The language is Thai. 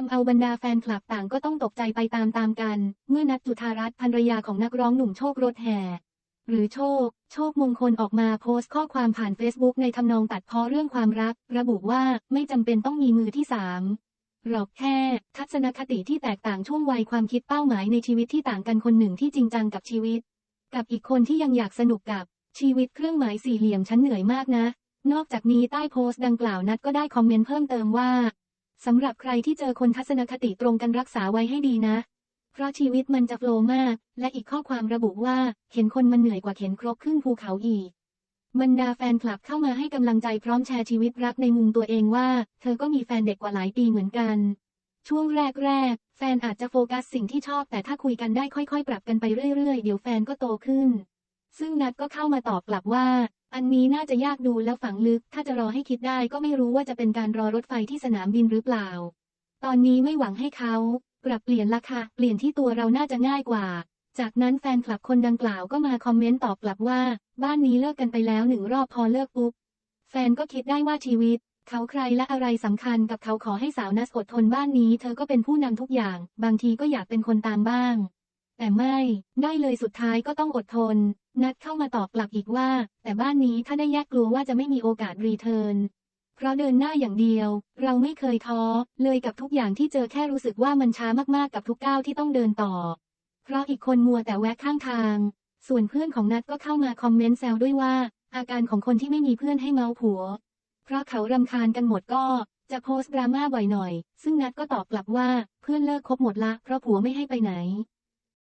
ทำเอาบรรดาแฟนคลับต่างก็ต้องตกใจไปตามๆกัน เมื่อนัทจุธารัตน์ภรรยาของนักร้องหนุ่มโชครถแห่หรือโชค โชคมงคลออกมาโพสต์ข้อความผ่าน Facebook ในทำนองตัดพ้อเรื่องความรัก ระบุว่าไม่จำเป็นต้องมีมือที่สามหรอกแค่ ทัศนคติที่แตกต่างช่วงวัยความคิดเป้าหมายในชีวิตที่ต่างกันคนหนึ่งที่จริงจังกับชีวิต กับอีกคนที่ยังอยากสนุกกับชีวิตเครื่องหมายสี่เหลี่ยมฉันเหนื่อยมากนะ นอกจากนี้ใต้โพสต์ดังกล่าวนัดก็ได้คอมเมนต์เพิ่มเติมว่า สำหรับใครที่เจอคนทัศนคติตรงกันรักษาไว้ให้ดีนะ เพราะชีวิตมันจะโฟล์มาก และอีกข้อความระบุว่า เห็นคนมันเหนื่อยกว่าเข็นครกขึ้นภูเขาอีกบรรดาแฟนคลับเข้ามาให้กำลังใจพร้อมแชร์ชีวิตรักในมุมตัวเองว่า เธอก็มีแฟนเด็กกว่าหลายปีเหมือนกัน ช่วงแรกๆ แฟนอาจจะโฟกัสสิ่งที่ชอบ แต่ถ้าคุยกันได้ค่อยๆ ปรับกันไปเรื่อยๆ เดี๋ยวแฟนก็โตขึ้น ซึ่งนัดก็เข้ามาตอบกลับว่า อันนี้น่าจะยากดูแล้วฝังลึก ถ้าจะรอให้คิดได้ก็ไม่รู้ว่าจะเป็นการรอรถไฟที่สนามบินหรือเปล่า ตอนนี้ไม่หวังให้เขาปรับเปลี่ยนละค่ะเปลี่ยนที่ตัวเราน่าจะง่ายกว่า จากนั้นแฟนคลับคนดังกล่าวก็มาคอมเมนต์ตอบกลับว่า บ้านนี้เลิกกันไปแล้วหนึ่งรอบพอเลิกปุ๊บ แฟนก็คิดได้ว่าชีวิต เขาใครและอะไรสำคัญกับเขาขอให้สาวนัสอดทนบ้านนี้ เธอก็เป็นผู้นำทุกอย่าง บางทีก็อยากเป็นคนตามบ้าง แต่ไม่ได้เลยสุดท้ายก็ต้องอดทน นัดเข้ามาตอบกลับอีกว่า แต่บ้านนี้ถ้าได้แยกกลัวว่าจะไม่มีโอกาสรีเทิร์นเพราะเดินหน้าอย่างเดียว เราไม่เคยท้อ เลยกับทุกอย่างที่เจอแค่รู้สึกว่ามันช้ามากๆกับทุกก้าวที่ต้องเดินต่อ เพราะอีกคนมัวแต่แวะข้างทาง ส่วนเพื่อนของนัดก็เข้ามาคอมเมนต์แซวด้วยว่า อาการของคนที่ไม่มีเพื่อนให้เมาผัว เพราะเขารำคาญกันหมดก็จะโพสต์ดราม่าบ่อยหน่อย ซึ่งนัดก็ตอบกลับว่าเพื่อนเลิกคบหมดละเพราะผัวไม่ให้ไปไหน